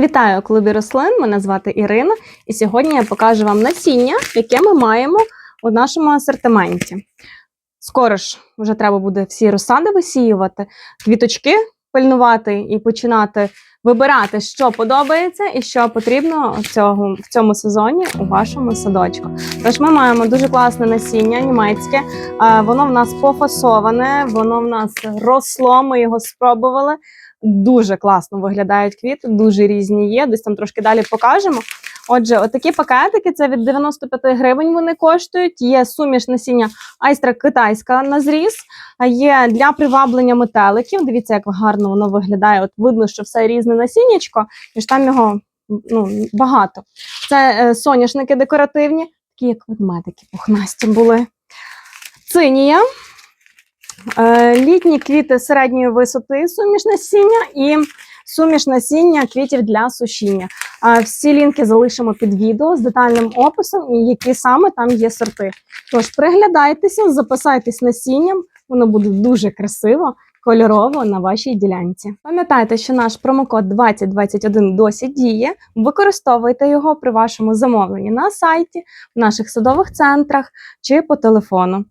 Вітаю клубі рослин. Мене звати Ірина, і сьогодні я покажу вам насіння, яке ми маємо у нашому асортименті. Скоро ж вже треба буде всі розсади висіювати, квіточки пильнувати і починати вибирати, що подобається і що потрібно цього, в цьому сезоні у вашому садочку. Тож ми маємо дуже класне насіння німецьке. Воно в нас пофасоване, воно в нас росло. Ми його спробували. Дуже класно виглядають квіти, дуже різні є. Десь там трошки далі покажемо. Отже, отакі пакетики це від 95 гривень вони коштують. Є суміш насіння айстра китайська на зріз, є для приваблення метеликів. Дивіться, як гарно воно виглядає. От видно, що все різне насіннячко, і ж там його ну, багато. Це е, соняшники декоративні, такі як ведмедики пухнасті були. Цинія. Е, літні квіти середньої висоти суміш насіння і суміш насіння квітів для сушіння. Всі лінки залишимо під відео з детальним описом, і які саме там є сорти. Тож приглядайтеся, записайтесь насінням, воно буде дуже красиво, кольорово на вашій ділянці. Пам'ятайте, що наш промокод 2021 досі діє. Використовуйте його при вашому замовленні на сайті, в наших садових центрах чи по телефону.